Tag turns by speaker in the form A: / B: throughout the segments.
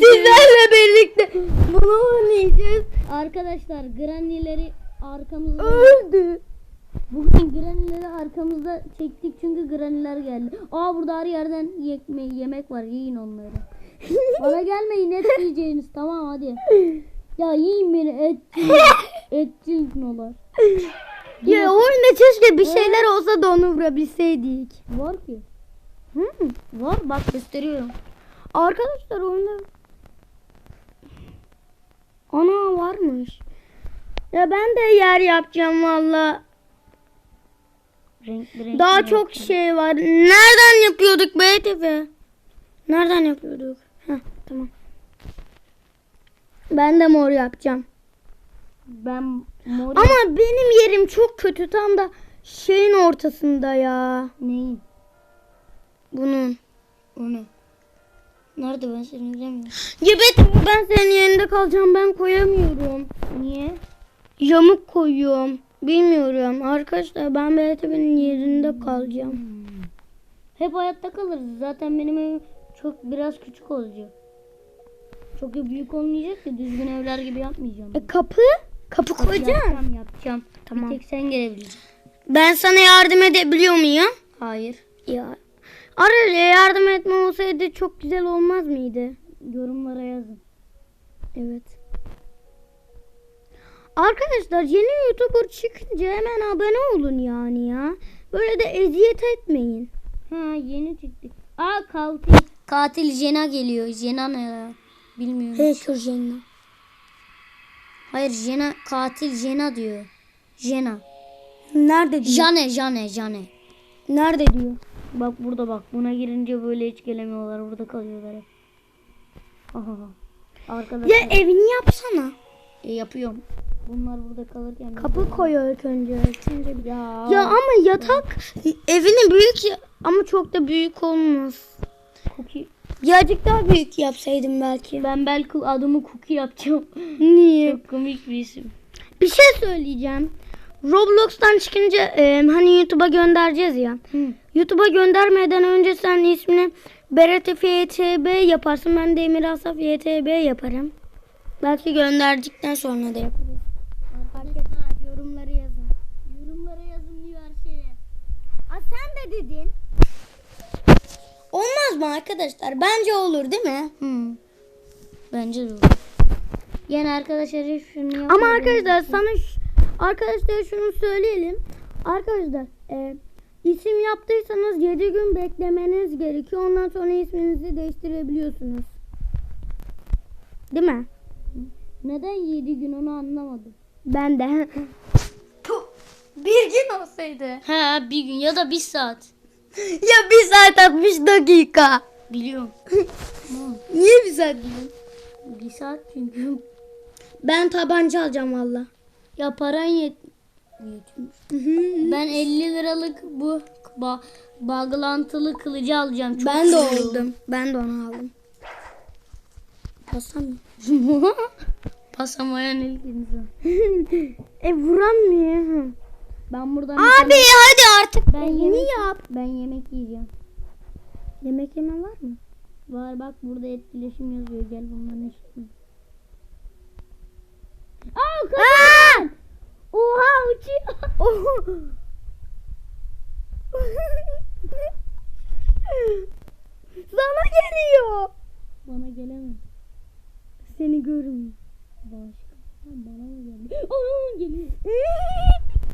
A: Sizlerle birlikte bunu oynayacağız.
B: Arkadaşlar granileri arkamızda
A: Öldü.
B: bugün granileri arkamızda çektik çünkü graniler geldi. Aa burada her yerden yekme, yemek var yiyin onları. Bana gelmeyin et yiyeceğiniz tamam hadi. Ya yiyin beni etçil. etçil nolar.
A: Ya oyunda keşke bir şeyler olsa da onu vurabilseydik.
B: Var ki.
A: Hı.
B: Var bak gösteriyorum.
A: Arkadaşlar oyunda Ana varmış. Ya ben de yer yapacağım valla. Daha çok şey var. Nereden yapıyorduk BTV? Nereden yapıyorduk? Heh, tamam. Ben de mor yapacağım.
B: Ben mor
A: Ama benim yerim çok kötü tam da şeyin ortasında ya.
B: neyin?
A: Bunun.
B: Onu. Nerede ben seni göremiyorum.
A: BTV ben senin yerinde kalacağım ben koyamıyorum.
B: Niye?
A: Yamuk koyuyorum. Bilmiyorum. Arkadaşlar ben BTV'nin yerinde kalacağım.
B: Hep hayatta kalırız. Zaten benim evim çok biraz küçük olacak. Çok da büyük olmayacak ki düzgün evler gibi yapmayacağım.
A: E, kapı? Kapı koyacağım.
B: Yapacağım yapacağım.
A: Tamam.
B: Bir tek sen gelebileceksin.
A: Ben sana yardım edebiliyor muyum?
B: Hayır.
A: Ya. Araya yardım etme olsaydı çok güzel olmaz mıydı?
B: Yorumlara yazın.
A: Evet. Arkadaşlar yeni YouTuber çıkınca hemen abone olun yani ya. Böyle de eziyet etmeyin.
B: Ha yeni çıktı. Aa katil. Katil Jena geliyor. Jena ne ya? Bilmiyorum.
A: Hacker Jenna.
B: Hayır Jena katil Jena diyor. Jena.
A: Nerede diyor?
B: Jane Jane Jane.
A: Nerede diyor?
B: Bak burada bak. Buna girince böyle hiç gelemiyorlar. Burada kalıyorlar hep. Aha. Arkadaşlar
A: Ya evini yapsana.
B: e, yapıyorum. Bunlar burada kalırken
A: Kapı koy ilk önce. Bir-
B: ya,
A: Ya ama yatak evini büyük ya- ama çok da büyük olmaz.
B: cookie.
A: Birazcık daha büyük yapsaydım belki.
B: Ben belki adımı cookie yapacağım.
A: Niye?
B: Çok komik bir isim.
A: Bir şey söyleyeceğim. Roblox'tan çıkınca e, hani YouTube'a göndereceğiz ya. YouTube'a göndermeden önce sen ismini Berat YTB yaparsın. Ben de Emir Asaf YTB yaparım. Belki gönderdikten sonra da yaparız.
B: Arkadaşlar yorumları yazın. Yorumlara yazın diyor her şeye.
A: Aa, sen de dedin. Olmaz mı arkadaşlar? Bence olur değil mi?
B: Hı. Bence de olur. Yani arkadaşlar şunu yapmadım.
A: Ama arkadaşlar sana arkadaşlar şunu söyleyelim. Arkadaşlar e, isim yaptıysanız 7 gün beklemeniz gerekiyor. Ondan sonra isminizi değiştirebiliyorsunuz. Değil mi?
B: Neden 7 gün onu anlamadım.
A: Ben de. bir gün olsaydı.
B: Ha bir gün ya da bir saat.
A: Ya bir saat 60 dakika.
B: Biliyorum.
A: Niye bir saat değil?
B: Bir saat çünkü.
A: Ben tabanca alacağım valla.
B: Ya paran yet yetmiyor. Ben 50 liralık bu ba bağlantılı kılıcı alacağım. Çok
A: ben de oldum. Ben de onu aldım.
B: Basamayan ilk insan.
A: e vuramıyor.
B: Ben buradan
A: Abi hadi artık
B: ben yemek,
A: yap.
B: ben yemek yiyeceğim.
A: Yemek yeme var mı?
B: Var bak burada etkileşim yazıyor. Gel bundan eşitme. Aa! Oha uçuyor.
A: Sana geliyor.
B: Bana gelemez.
A: Seni görmüyor.
B: Başka. Bana mı geldi? Aa geliyor.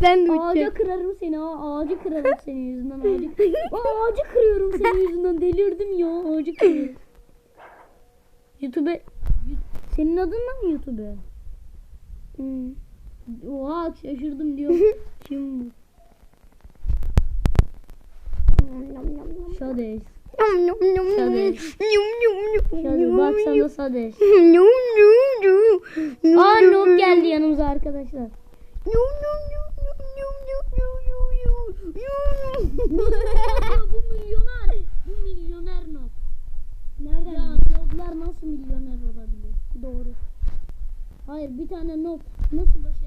A: Ben de
B: Ağaca
A: uçacağım.
B: kırarım seni ha. Ağacı kırarım senin yüzünden ağacı. Aa, ağacı kırıyorum senin yüzünden. Delirdim ya. Ağacı kırıyorum. YouTube senin adın mı YouTube?
A: Hmm.
B: Oha şaşırdım diyor. Kim bu? Şades. Şades.
A: Şades.
B: Bak sana Şades. Aa noob geldi yanımıza arkadaşlar. bu milyoner. Bu milyoner noob.
A: Nereden?
B: Ya nooblar nasıl milyoner olabilir? Doğru. Hayır bir tane noob nasıl başarılı?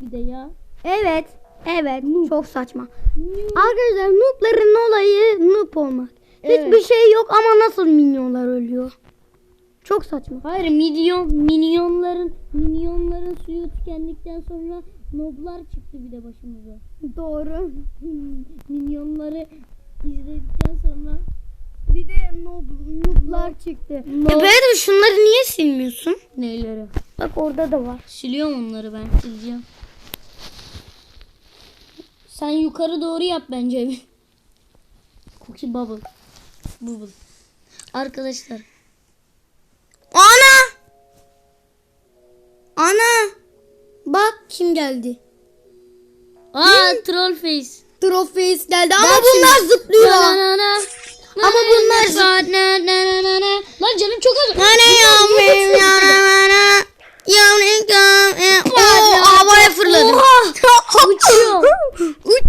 B: Noob bir de ya.
A: Evet. Evet. Çok saçma.
B: Noob.
A: Arkadaşlar noobların olayı noob olmak.
B: Evet.
A: Hiçbir şey yok ama nasıl minyonlar ölüyor? Çok saçma.
B: Hayır milyon minyonların minyonların suyu tükendikten sonra noblar çıktı bir de başımıza.
A: Doğru.
B: Minyonları izledikten sonra
A: Bir de noob, nooblar çıktı.
B: Noob-
A: E böyle şunları niye silmiyorsun?
B: neyleri?
A: Bak orada da var.
B: Siliyorum onları ben sileceğim. Sen yukarı doğru yap bence. Cookie bubble. Bubble. Arkadaşlar.
A: Ana! Ana! Bak kim geldi.
B: Aa troll face.
A: Trophis geldi ama
B: Bak
A: bunlar
B: şimdi.
A: zıplıyor.
B: Na, na, na.
A: Ama
B: Na,
A: bunlar
B: na, na, na, na, na, na. Lan canım çok az.
A: Hani yavrum yavrum yavrum Oo havaya fırladım.
B: Uçuyor.
A: Uç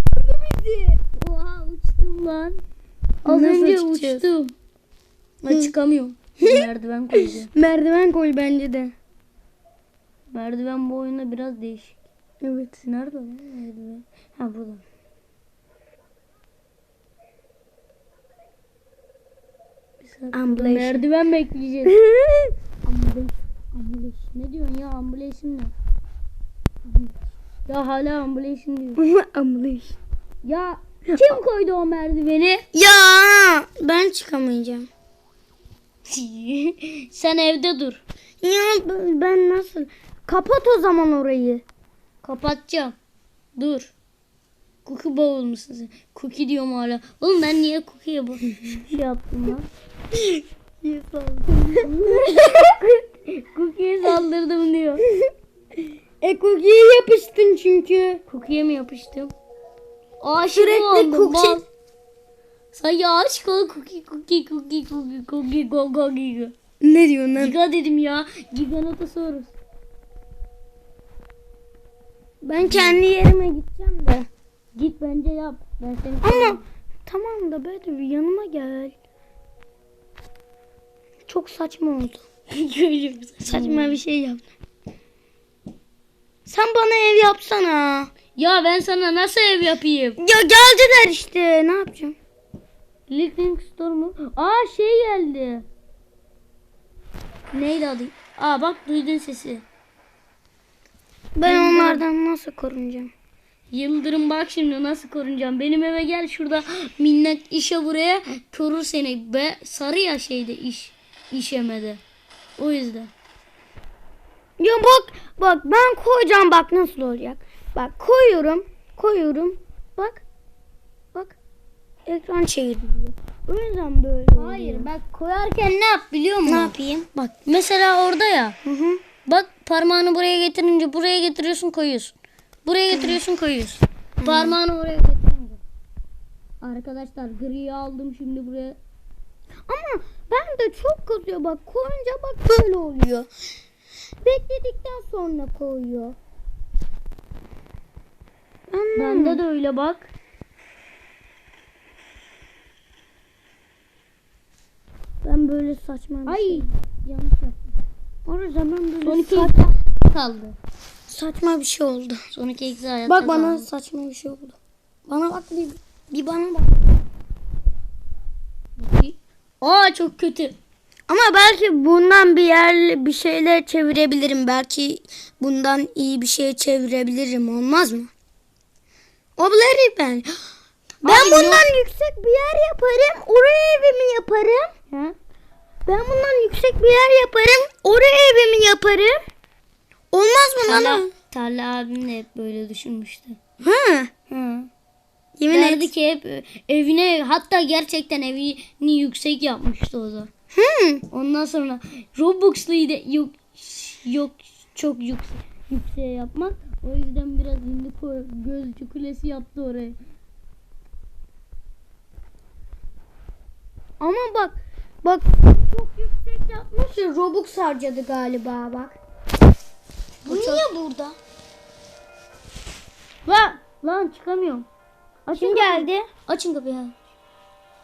B: Oha uçtum lan. Az önce
A: uçacağız?
B: uçtum. Ben çıkamıyorum. Merdiven koyacağım.
A: Merdiven koy bence de.
B: Merdiven bu oyunda biraz değişik.
A: Evet.
B: Nerede lan merdiven? Ha burada.
A: Ambulation.
B: Merdiven bekleyeceğiz. Ambulation. Ambulation. Ne diyorsun ya ambulation ne? Ya hala ambulation diyor.
A: Ambulance.
B: Ya kim koydu o merdiveni?
A: Ya ben çıkamayacağım.
B: Sen evde dur.
A: Ya ben nasıl? Kapat o zaman orayı.
B: Kapatacağım. Dur. Cookie bowl musun sen? Cookie diyorum hala. Oğlum ben niye cookie'ye bu şey yaptım lan? Cookie'ye saldırdım diyor.
A: E cookie'ye yapıştın çünkü.
B: Cookie'ye mi yapıştım? Aşık
A: Sürekli
B: oldum
A: cookie-
B: bak. Sanki aşık ol cookie cookie cookie cookie cookie go go giga.
A: Ne diyorsun lan?
B: Giga dedim ya. Giganotosaurus.
A: Ben kendi yerime gideceğim de.
B: Git bence yap. Ben seni
A: Ama tamam da böyle bir yanıma gel. Çok saçma oldu. Saçma bir şey yaptım. Sen bana ev yapsana.
B: Ya ben sana nasıl ev yapayım?
A: Ya geldiler işte. Ne yapacağım?
B: Living Store mu? Aa şey geldi. Neydi adı? Aa bak duydun sesi.
A: Ben onlardan nasıl korunacağım?
B: Yıldırım bak şimdi nasıl korunacağım. Benim eve gel şurada minnet işe buraya korur seni. Be sarı ya şeyde iş işemede. O yüzden.
A: Ya bak bak ben koyacağım bak nasıl olacak. Bak koyuyorum. Koyuyorum. Bak. Bak. Ekran çevriliyor. O yüzden böyle oluyor.
B: bak koyarken ne yap biliyor musun?
A: Ne yapayım?
B: Bak mesela orada ya.
A: Hı hı.
B: Bak parmağını buraya getirince buraya getiriyorsun koyuyorsun. Buraya getiriyorsun koyuyorsun. Parmağını oraya getirince. Arkadaşlar griyi aldım şimdi buraya.
A: Ama ben de çok kızıyor bak koyunca bak böyle oluyor. Bekledikten sonra koyuyor. Anladın
B: Bende de öyle bak.
A: Ben böyle saçma bir
B: Ay
A: şey.
B: yanlış yaptım.
A: Orada ben böyle
B: Son iki
A: saçma,
B: kaldı.
A: saçma bir şey oldu.
B: Son iki eksi hayatta
A: Bak bana
B: kaldı.
A: saçma bir şey oldu. Bana bak bir, bir bana bak.
B: Aa çok kötü.
A: Ama belki bundan bir yer bir şeyler çevirebilirim. Belki bundan iyi bir şey çevirebilirim. Olmaz mı? Olabilir ben. Ben
B: Abi
A: bundan yüksek bir yer yaparım. Oraya evimi yaparım.
B: Ha?
A: Ben bundan yüksek bir yer yaparım. Oraya evimi yaparım. Olmaz mı
B: Tarla,
A: lan?
B: Tarla abim de hep böyle düşünmüştü.
A: Hı.
B: Hı.
A: Yemin
B: Derdi
A: et.
B: ki hep evine hatta gerçekten evini yüksek yapmıştı o zaman.
A: Hı.
B: Ondan sonra Robux'lıydı yok yok çok yüksek yükseğe yapmak. O yüzden biraz indi koy gözcü kulesi yaptı oraya.
A: Ama bak bak çok yüksek yapmış. Robux harcadı galiba bak. Bu niye burada?
B: La lan çıkamıyorum. Açın
A: Kim geldi?
B: Açın kapıyı.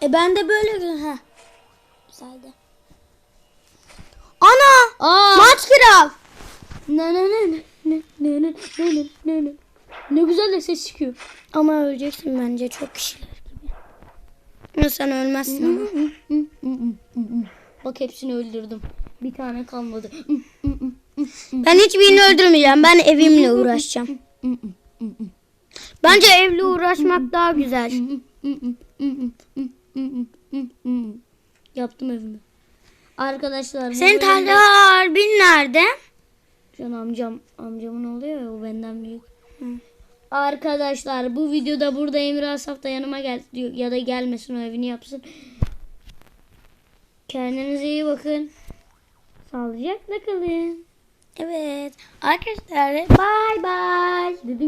A: E ben de böyle ha. Güzeldi. Ana!
B: Aa!
A: Maç kral.
B: Ne ne ne ne ne ne ne ne ne ne ne ne güzel de ses çıkıyor.
A: Ama öleceksin bence çok kişiler gibi. Sen ölmezsin ama.
B: Bak hepsini öldürdüm. Bir tane kalmadı.
A: Ben hiçbirini öldürmeyeceğim. Ben evimle uğraşacağım. Bence evle uğraşmak daha güzel.
B: Yaptım evimi. Arkadaşlar
A: Senin Talha Harbin nerede?
B: Şu an amcam amcamın oluyor ya o benden büyük. Arkadaşlar bu videoda burada Emre Asaf da yanıma gel diyor ya da gelmesin o evini yapsın. Kendinize iyi bakın. Sağlıcakla kalın.
A: Evet. Arkadaşlar bye.
B: Dedim